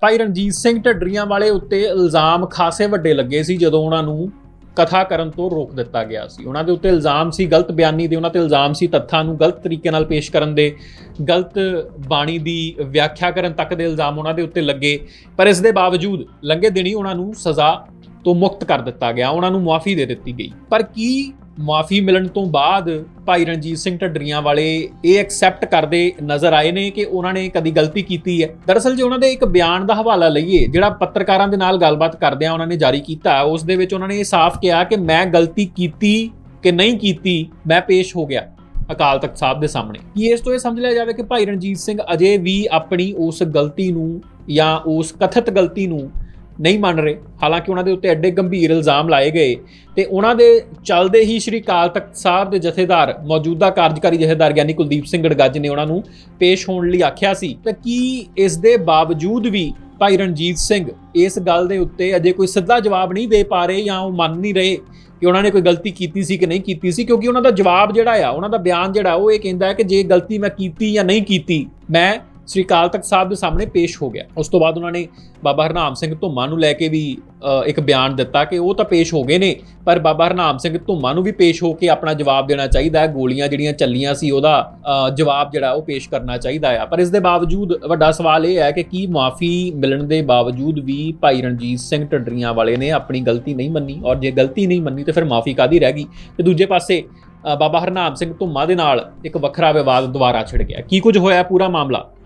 ਭਾਈ ਰਣਜੀਤ ਸਿੰਘ ਢੱਡਰੀਆਂ ਵਾਲੇ ਉੱਤੇ ਇਲਜ਼ਾਮ ਖਾਸੇ ਵੱਡੇ ਲੱਗੇ ਸੀ ਜਦੋਂ ਉਹਨਾਂ ਨੂੰ ਕਥਾ ਕਰਨ ਤੋਂ ਰੋਕ ਦਿੱਤਾ ਗਿਆ ਸੀ। ਉਹਨਾਂ ਦੇ ਉੱਤੇ ਇਲਜ਼ਾਮ ਸੀ ਗਲਤ ਬਿਆਨੀ ਦੇ, ਉਹਨਾਂ ਤੇ ਇਲਜ਼ਾਮ ਸੀ ਤੱਥਾਂ ਨੂੰ ਗਲਤ ਤਰੀਕੇ ਨਾਲ ਪੇਸ਼ ਕਰਨ ਦੇ, ਗਲਤ ਬਾਣੀ ਦੀ ਵਿਆਖਿਆ ਕਰਨ ਤੱਕ ਦੇ ਇਲਜ਼ਾਮ ਉਹਨਾਂ ਦੇ ਉੱਤੇ ਲੱਗੇ। ਪਰ ਇਸ ਦੇ ਬਾਵਜੂਦ ਲੰਘੇ ਦਿਨੀ ਉਹਨਾਂ ਨੂੰ ਸਜ਼ਾ ਤੋਂ ਮੁਕਤ ਕਰ ਦਿੱਤਾ ਗਿਆ, ਉਹਨਾਂ ਨੂੰ ਮੁਆਫੀ ਦੇ ਦਿੱਤੀ ਗਈ। ਪਰ ਕੀ ਮੁਆਫੀ ਮਿਲਣ ਤੋਂ ਬਾਅਦ ਭਾਈ ਰਣਜੀਤ ਸਿੰਘ ਢੱਡਰੀਆਂ ਵਾਲੇ ਇਹ ਐਕਸੈਪਟ ਕਰਦੇ ਨਜ਼ਰ ਆਏ ਨੇ ਕਿ ਉਹਨਾਂ ਨੇ ਕਦੀ ਗਲਤੀ ਕੀਤੀ ਹੈ। ਦਰਅਸਲ ਜੇ ਉਹਨਾਂ ਦੇ ਇੱਕ ਬਿਆਨ ਦਾ ਹਵਾਲਾ ਲਈਏ, ਜਿਹੜਾ ਪੱਤਰਕਾਰਾਂ ਦੇ ਨਾਲ ਗੱਲਬਾਤ ਕਰਦਿਆਂ ਉਹਨਾਂ ਨੇ ਜਾਰੀ ਕੀਤਾ, ਉਸ ਦੇ ਵਿੱਚ ਉਹਨਾਂ ਨੇ ਇਹ ਸਾਫ਼ ਕਿਹਾ ਕਿ ਮੈਂ ਗਲਤੀ ਕੀਤੀ ਕਿ ਨਹੀਂ ਕੀਤੀ, ਮੈਂ ਪੇਸ਼ ਹੋ ਗਿਆ ਅਕਾਲ ਤਖਤ ਸਾਹਿਬ ਦੇ ਸਾਹਮਣੇ। ਕੀ ਇਸ ਤੋਂ ਇਹ ਸਮਝ ਲਿਆ ਜਾਵੇ ਕਿ ਭਾਈ ਰਣਜੀਤ ਸਿੰਘ ਅਜੇ ਵੀ ਆਪਣੀ ਉਸ ਗਲਤੀ ਨੂੰ ਜਾਂ ਉਸ ਕਥਿਤ ਗਲਤੀ ਨੂੰ ਨਹੀਂ ਮੰਨ ਰਹੇ। ਹਾਲਾਂਕਿ ਉਹਨਾਂ ਦੇ ਉੱਤੇ ਐਡੇ ਗੰਭੀਰ ਇਲਜ਼ਾਮ ਲਾਏ ਗਏ ਤੇ ਉਹਨਾਂ ਦੇ ਚੱਲਦੇ ਹੀ ਸ਼੍ਰੀ ਅਕਾਲ ਤਖਤ ਸਾਹਿਬ ਦੇ ਜਥੇਦਾਰ, ਮੌਜੂਦਾ ਕਾਰਜਕਾਰੀ ਜਥੇਦਾਰ ਗਿਆਨੀ ਕੁਲਦੀਪ ਸਿੰਘ ਗੜਗੱਜ ਨੇ ਉਹਨਾਂ ਨੂੰ ਪੇਸ਼ ਹੋਣ ਲਈ ਆਖਿਆ ਸੀ। ਤਾਂ ਕੀ ਇਸ ਦੇ ਬਾਵਜੂਦ ਵੀ ਭਾਈ ਰਣਜੀਤ ਸਿੰਘ ਇਸ ਗੱਲ ਦੇ ਉੱਤੇ ਅਜੇ ਕੋਈ ਸਿੱਧਾ ਜਵਾਬ ਨਹੀਂ ਦੇ ਪਾ ਰਹੇ ਜਾਂ ਉਹ ਮੰਨ ਨਹੀਂ ਰਹੇ ਕਿ ਉਹਨਾਂ ਨੇ ਕੋਈ ਗਲਤੀ ਕੀਤੀ ਸੀ ਕਿ ਨਹੀਂ ਕੀਤੀ ਸੀ, ਕਿਉਂਕਿ ਉਹਨਾਂ ਦਾ ਜਵਾਬ ਜਿਹੜਾ ਆ, ਉਹਨਾਂ ਦਾ ਬਿਆਨ ਜਿਹੜਾ, ਉਹ ਇਹ ਕਹਿੰਦਾ ਹੈ ਕਿ ਜੇ ਗਲਤੀ ਮੈਂ ਕੀਤੀ ਜਾਂ ਨਹੀਂ ਕੀਤੀ, ਮੈਂ ਸ੍ਰੀ ਅਕਾਲ ਤਖਤ ਸਾਹਿਬ ਦੇ ਸਾਹਮਣੇ ਪੇਸ਼ ਹੋ ਗਿਆ। ਉਸ ਤੋਂ ਬਾਅਦ ਉਹਨਾਂ ਨੇ ਬਾਬਾ ਹਰਨਾਮ ਸਿੰਘ ਧੁੰਮਾ ਨੂੰ ਲੈ ਕੇ ਵੀ ਇੱਕ ਬਿਆਨ ਦਿੱਤਾ ਕਿ ਉਹ ਤਾਂ ਪੇਸ਼ ਹੋ ਗਏ ਨੇ, ਪਰ ਬਾਬਾ ਹਰਨਾਮ ਸਿੰਘ ਧੁੰਮਾ ਨੂੰ ਵੀ ਪੇਸ਼ ਹੋ ਕੇ ਆਪਣਾ ਜਵਾਬ ਦੇਣਾ ਚਾਹੀਦਾ ਹੈ। ਗੋਲੀਆਂ ਜਿਹੜੀਆਂ ਚੱਲੀਆਂ ਸੀ, ਉਹਦਾ ਜਵਾਬ ਜਿਹੜਾ, ਉਹ ਪੇਸ਼ ਕਰਨਾ ਚਾਹੀਦਾ ਆ। ਪਰ ਇਸ ਦੇ ਬਾਵਜੂਦ ਵੱਡਾ ਸਵਾਲ ਇਹ ਹੈ ਕਿ ਕੀ ਮਾਫੀ ਮਿਲਣ ਦੇ ਬਾਵਜੂਦ ਵੀ ਭਾਈ ਰਣਜੀਤ ਸਿੰਘ ਢੱਡਰੀਆਂ ਵਾਲੇ ਨੇ ਆਪਣੀ ਗਲਤੀ ਨਹੀਂ ਮੰਨੀ? ਔਰ ਜੇ ਗਲਤੀ ਨਹੀਂ ਮੰਨੀ, ਤੇ ਫਿਰ ਮਾਫੀ ਕਾਦੀ ਰਹਿ ਗਈ? ਤੇ ਦੂਜੇ ਪਾਸੇ ਬਾਬਾ ਹਰਨਾਮ ਸਿੰਘ ਧੁੰਮਾ ਦੇ ਨਾਲ ਇੱਕ ਵੱਖਰਾ ਵਿਵਾਦ ਦੁਬਾਰਾ ਛਿੜ ਗਿਆ। ਕੀ ਕੁਝ ਹੋਇਆ ਪੂਰਾ ਮਾਮਲਾ?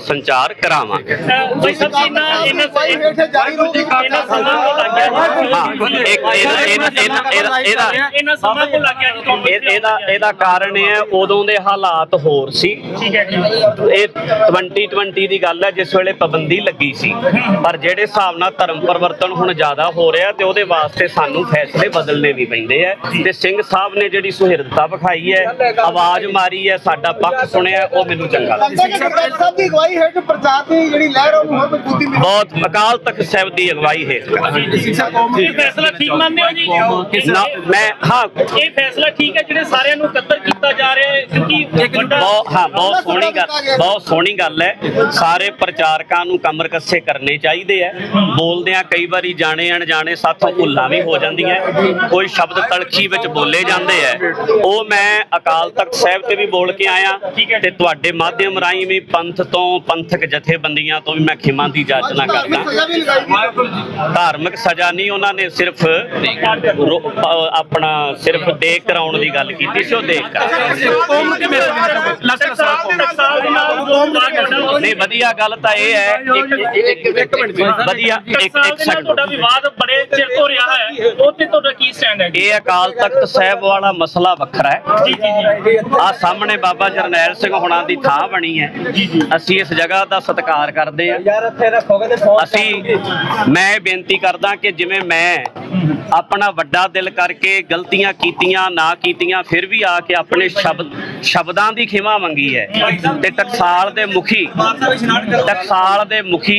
ਸੰਚਾਰ ਕਰਾਵਾਂਗੇ। ਭਾਈ ਸਾਹਿਬ ਇਹਨਾਂ ਇਹਨਾਂ ਇਹਨਾਂ ਸਮਾਂ ਤੋਂ ਲੱਗ ਗਿਆ। ਜੀ ਹਾਂ ਇੱਕ ਇਹਦਾ ਇਹਦਾ ਇਹਦਾ ਇਹਦਾ ਇਹਨਾਂ ਸਮਾਂ ਤੋਂ ਲੱਗ ਗਿਆ ਜੀ ਤੁਹਾਨੂੰ ਇਹ- ਇਹਦਾ ਇਹਦਾ ਕਾਰਨ ਇਹ ਹੈ ਉਦੋਂ ਦੇ ਹਾਲਾਤ ਹੋਰ ਸੀ। ਠੀਕ ਹੈ ਜੀ। ਇਹ 2020 ਦੀ ਗੱਲ ਹੈ ਜਿਸ ਵੇਲੇ ਪਾਬੰਦੀ ਲੱਗੀ ਸੀ। ਪਰ ਜਿਹੜੇ ਹਿਸਾਬ ਨਾਲ ਧਰਮ ਪਰਿਵਰਤਨ ਹੁਣ ਜ਼ਿਆਦਾ ਹੋ ਰਿਹਾ ਤੇ ਉਹਦੇ ਵਾਸਤੇ ਸਾਨੂੰ ਫੈਸਲੇ ਬਦਲਣੇ ਵੀ ਪੈਂਦੇ ਆ। ਤੇ ਸਿੰਘ ਸਾਹਿਬ ਨੇ ਜਿਹੜੀ ਸੁਹਿਰਦਤਾ ਵਿਖਾਈ ਹੈ ਆਵਾਜ਼ ਮਾਰੀ ਹੈ ਸਾਡਾ ਪੱਖ ਸੁਣਿਆ ਉਹ ਮੈਨੂੰ ਚੰਗਾ ਲੱਗਾ ਸਭ ਦੀ ਅਗਵਾਈ ਹੈ ਕਿ ਪ੍ਰਚਾਰ ਦੀ ਜਿਹੜੀ ਲਹਿਰ ਉਹ ਹੋਰ ਮਜ਼ਬੂਤੀ ਮਿਲੇ। ਬਹੁਤ ਅਕਾਲ ਤਖਤ ਸਾਹਿਬ ਦੀ ਅਗਵਾਈ ਹੈ ਇਹ ਫੈਸਲਾ ਠੀਕ ਮੰਨਦੇ ਹੋ ਜੀ? ਨਾ ਮੈਂ ਹਾਂ। ਇਹ ਫੈਸਲਾ ਠੀਕ ਹੈ ਜਿਹੜੇ ਸਾਰਿਆਂ ਨੂੰ ਇਕੱਤਰ ਕੀਤਾ ਜਾ ਰਿਹਾ ਹੈ ਕਿਉਂਕਿ ਵੱਡਾ ਬਹੁਤ ਹਾਂ ਬਹੁਤ ਸੋਹਣੀ ਗੱਲ ਬਹੁਤ ਸੋਹਣੀ ਗੱਲ ਹੈ। ਸਾਰੇ ਪ੍ਰਚਾਰਕਾਂ ਨੂੰ ਕਮਰ ਕੱਸੇ ਕਰਨੇ ਚਾਹੀਦੇ ਆ। ਬੋਲਦਿਆਂ ਕਈ ਵਾਰੀ ਜਾਣੇ ਅਣਜਾਣੇ ਸਾਥੋਂ ਭੁੱਲਾਂ ਵੀ ਹੋ ਜਾਂਦੀਆਂ ਕੋਈ ਸ਼ਬਦ ਤਲਖੀ ਵਿੱਚ ਬੋਲੇ ਜਾਂਦੇ ਆ। ਉਹ ਮੈਂ ਅਕਾਲ ਤਖਤ ਸਾਹਿਬ ਤੇ ਵੀ ਬੋਲ ਕੇ ਆਇਆ ਤੇ ਤੁਹਾਡੇ ਮਾਧਿਅਮ ਰਾਹੀਂ ਵੀ ਪੰਥ ਤੋਂ ਪੰਥਕ ਜਥੇਬੰਦੀਆਂ ਤੋਂ ਵੀ ਮੈਂ ਖਿਮਾ ਦੀ ਜਾਚਨਾ ਕਰਦਾ। ਧਾਰਮਿਕ ਸਜ਼ਾ ਨਹੀਂ ਉਹਨਾਂ ਨੇ ਸਿਰਫ ਆਪਣਾ ਸਿਰਫ ਦੇਖ ਕਰਾਉਣ ਦੀ ਗੱਲ ਕੀਤੀ ਸੀ ਉਹ ਦੇਖ ਨਹੀਂ ਵਧੀਆ ਗੱਲ ਤਾਂ ਇਹ ਹੈ ਇੱਕ ਇੱਕ ਮਿੰਟ ਵਧੀਆ ਇੱਕ ਇੱਕ ਨਾਲ ਤੁਹਾਡਾ ਸੈਕਿੰਡ ਵਿਵਾਦ ਬੜੇ ਚਿਰ ਤੋਂ ਰਿਹਾ ਹੈ। ਉਹ ਤੇ ਤੁਹਾਡਾ ਕੀ ਸਟੈਂਡ ਹੈ ਇਹ ਅਕਾਲ ਤਖਤ ਸਾਹਿਬ ਵਾਲਾ ਮਸਲਾ ਵੱਖਰਾ ਹੈ। ਜੀ ਜੀ ਜੀ। ਆ ਸਾਹਮਣੇ ਬਾਬਾ ਜਰਨੈਲ ਸਿੰਘ ਹੁਣਾਂ ਦੀ ਥਾਂ ਬਣੀ ਹੈ। ਅਸੀਂ ਇਸ ਜਗ੍ਹਾ ਦਾ ਸਤਿਕਾਰ ਕਰਦੇ ਹਾਂ ਯਾਰ ਇੱਥੇ ਰੱਖੋਗੇ ਤੇ ਅਸੀਂ ਮੈਂ ਬੇਨਤੀ ਕਰਦਾ ਕਿ ਜਿਵੇਂ ਮੈਂ ਆਪਣਾ ਵੱਡਾ ਦਿਲ ਕਰਕੇ ਗਲਤੀਆਂ ਕੀਤੀਆਂ ਨਾ ਕੀਤੀਆਂ ਫਿਰ ਵੀ ਆ ਕੇ ਆਪਣੇ ਸ਼ਬਦ ਸ਼ਬਦਾਂ ਦੀ ਖਿਮਾ ਮੰਗੀ ਹੈ। ਤੇ ਟਕਸਾਲ ਦੇ ਮੁਖੀ ਟਕਸਾਲ ਦੇ ਮੁਖੀ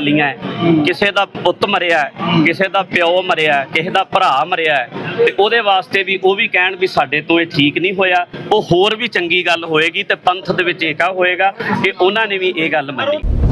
ਚੱਲੀਆਂ ਕਿਸੇ ਦਾ ਪੁੱਤ ਮਰਿਆ ਕਿਸੇ ਦਾ ਪਿਓ ਮਰਿਆ ਕਿਸੇ ਦਾ ਭਰਾ ਮਰਿਆ ਤੇ ਉਹਦੇ ਵਾਸਤੇ ਵੀ ਉਹ ਵੀ ਕਹਿਣ ਵੀ ਸਾਡੇ ਤੋਂ ਇਹ ਠੀਕ ਨਹੀਂ ਹੋਇਆ। ਉਹ ਹੋਰ ਵੀ ਚੰਗੀ ਗੱਲ ਹੋਏਗੀ ਤੇ ਪੰਥ ਦੇ ਵਿੱਚ ਏਕਾ ਹੋਏਗਾ ਕਿ ਉਹਨਾਂ ਨੇ ਵੀ ਇਹ ਗੱਲ ਮੰਨੀ।